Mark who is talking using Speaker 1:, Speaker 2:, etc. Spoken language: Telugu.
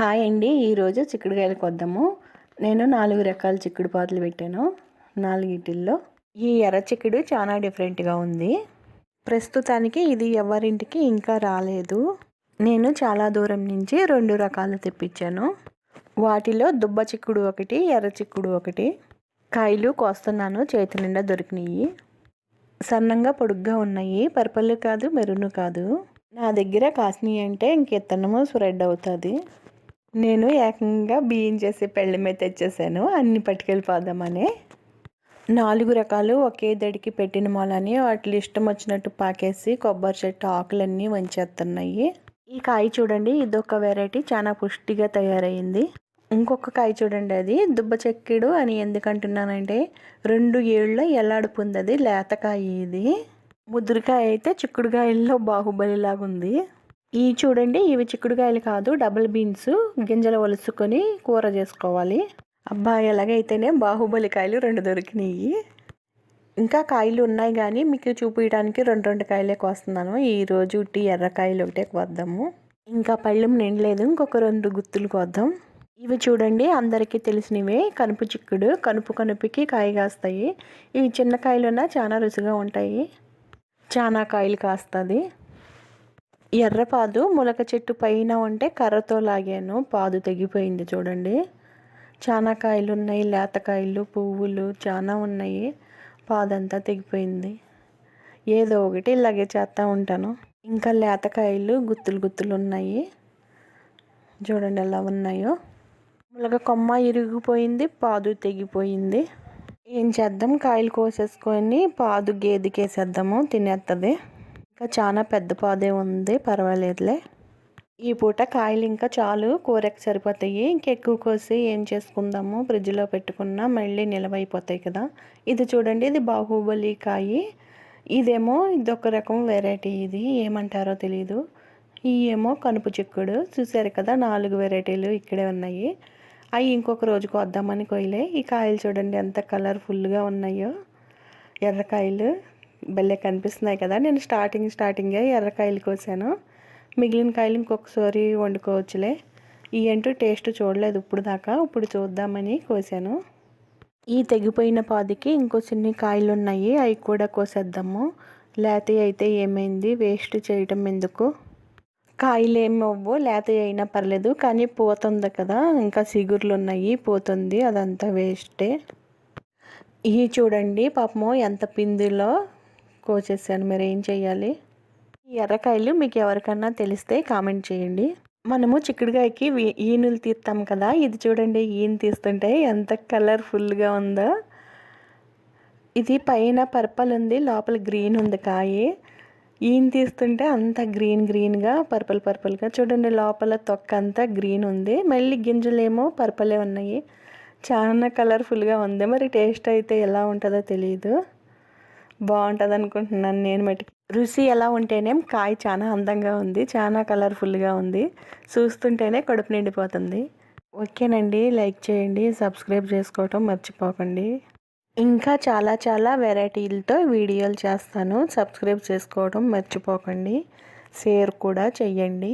Speaker 1: హాయ్ అండి. ఈరోజు చిక్కుడుకాయలు కొద్దాము. నేను నాలుగు రకాల చిక్కుడు పాతలు పెట్టాను. నాలుగిటిల్లో ఈ ఎర్ర చిక్కుడు చాలా డిఫరెంట్గా ఉంది. ప్రస్తుతానికి ఇది ఎవరింటికి ఇంకా రాలేదు. నేను చాలా దూరం నుంచి రెండు రకాలు తెప్పించాను. వాటిలో దుబ్బ చిక్కుడు ఒకటి ఎర్ర చిక్కుడు ఒకటి. కాయలు కోస్తున్నాను చేతి నిండా దొరికినాయి. సన్నంగా పొడుగ్గా ఉన్నాయి. పర్పల్ కాదు మెరును కాదు. నా దగ్గర కాసినాయి అంటే ఇంకెత్తనము స్ప్రెడ్ అవుతుంది. నేను ఏకంగా బియ్యం చేసే పెళ్ళి మీద తెచ్చేసాను. అన్ని పట్టుకెళ్ళిపోదామని. నాలుగు రకాలు ఒకే దడికి పెట్టిన మాలని వాటి ఇష్టం వచ్చినట్టు పాకేసి కొబ్బరి చెట్టు ఆకులన్నీ వంచేస్తున్నాయి ఈ కాయ చూడండి ఇదొక వెరైటీ. చాలా పుష్టిగా తయారైంది ఇంకొక కాయ చూడండి అది. దుబ్బ చెక్కిడు అని ఎందుకంటున్నానంటే రెండు ఏళ్ళ ఎలాడుపుంది అది లేతకాయ ఇది. ముదురుకాయ అయితే చిక్కుడుకాయల్లో బాహుబలిలాగుంది ఈ చూడండి ఇవి చిక్కుడుకాయలు కాదు డబుల్ బీన్స్ గింజలు ఒలుసుకొని కూర చేసుకోవాలి. అబ్బా ఎలాగైతేనే బాహుబలి కాయలు రెండు దొరికినాయి. ఇంకా కాయలు ఉన్నాయి కానీ మీకు చూపించడానికి రెండు రెండు కాయలే కోస్తున్నాను. ఈరోజు టీ ఎర్రకాయలు ఒకటే కోద్దాము. ఇంకా పళ్ళెం నిండలేదు ఇంకొక రెండు గుత్తులు కోద్దాం. ఇవి చూడండి అందరికీ తెలిసినవే. కనుపు చిక్కుడు కనుపు కనుపుకి కాయ కాస్తాయి. ఇవి చిన్న కాయలున్నా చాలా రుచిగా ఉంటాయి. చాలా కాయలు కాస్తుంది. ఎర్రపాదు మొలక చెట్టు పైన ఉంటే కర్రతో లాగాను. పాదు తెగిపోయింది చూడండి. చాలా కాయలు ఉన్నాయి లేతకాయలు పువ్వులు చాలా ఉన్నాయి. పాదంతా తెగిపోయింది. ఏదో ఒకటి ఇలాగే చేస్తూ ఉంటాను. ఇంకా లేతకాయలు గుత్తులు గుత్తులు ఉన్నాయి. చూడండి ఎలా ఉన్నాయో. ములగ కొమ్మ ఇరిగిపోయింది పాదు తెగిపోయింది. ఏం చేద్దాం? కాయలు కోసేసుకొని పాదు గేదెకేసేద్దాము తినేస్తుంది ఇంకా చాలా పెద్ద పాదే ఉంది పర్వాలేదులే. ఈ పూట కాయలు ఇంకా చాలు కూరకు సరిపోతాయి. ఇంకెక్కువ కోసి ఏం చేసుకుందాము? ఫ్రిడ్జ్లో పెట్టుకున్నా మళ్ళీ నిలవైపోతాయి కదా. ఇది చూడండి ఇది బాహుబలి కాయి. ఇదేమో ఇదొక రకం వెరైటీ ఇది. ఏమంటారో తెలీదు. ఈ ఏమో కనుపు చిక్కుడు. చూసారు కదా నాలుగు వెరైటీలు ఇక్కడే ఉన్నాయి. అవి ఇంకొక రోజుకు వద్దామని కోయలే. ఈ కాయలు చూడండి ఎంత కలర్ఫుల్గా ఉన్నాయో. ఎర్రకాయలు భలే కనిపిస్తున్నాయి కదా. నేను స్టార్టింగ్ స్టార్టింగే ఎర్రకాయలు కోసాను. మిగిలిన కాయలు ఇంకొకసారి వండుకోవచ్చులే. ఈ అంటూ టేస్ట్ చూడలేదు ఇప్పుడు దాకా. ఇప్పుడు చూద్దామని కోసాను. ఈ తెగిపోయిన పాదికి ఇంకో చిన్ని కాయలు ఉన్నాయి. అవి కూడా కోసేద్దాము. లేత అయితే ఏమైంది? వేస్ట్ చేయటం ఎందుకు? కాయలు ఏమవ్వు లేత అయినా పర్లేదు. కానీ పోతుంది కదా. ఇంకా సిగుర్లు ఉన్నాయి. పోతుంది. అదంతా వేస్టే ఇవి చూడండి పాపము ఎంత పిందిలో కోసేసాను మీరు ఏం చేయాలి ఈ ఎర్రకాయలు మీకు ఎవరికన్నా తెలిస్తే కామెంట్ చేయండి. మనము చిక్కుడుకాయకి ఈనులు తీస్తాం కదా ఇది చూడండి ఈయన తీస్తుంటే ఎంత కలర్ఫుల్గా ఉందో. ఇది పైన పర్పల్ ఉంది లోపల గ్రీన్ ఉంది కాయ. ఈయన తీస్తుంటే అంత గ్రీన్ గ్రీన్గా పర్పుల్ పర్పుల్గా. చూడండి లోపల తొక్క అంతా గ్రీన్ ఉంది. మళ్ళీ గింజలేమో పర్పలే ఉన్నాయి. చాలా కలర్ఫుల్గా ఉంది. మరి టేస్ట్ అయితే ఎలా ఉంటుందో తెలియదు బాగుంటుంది అనుకుంటున్నాను నేను మటుకు రుచి ఎలా ఉంటేనే కాయ చాలా అందంగా ఉంది చాలా కలర్ఫుల్గా ఉంది. చూస్తుంటేనే కడుపు నిండిపోతుంది. ఓకేనండి లైక్ చేయండి సబ్స్క్రైబ్ చేసుకోవటం మర్చిపోకండి. ఇంకా చాలా చాలా వెరైటీలతో వీడియోలు చేస్తాను. సబ్స్క్రైబ్ చేసుకోవడం మర్చిపోకండి. షేర్ కూడా చెయ్యండి.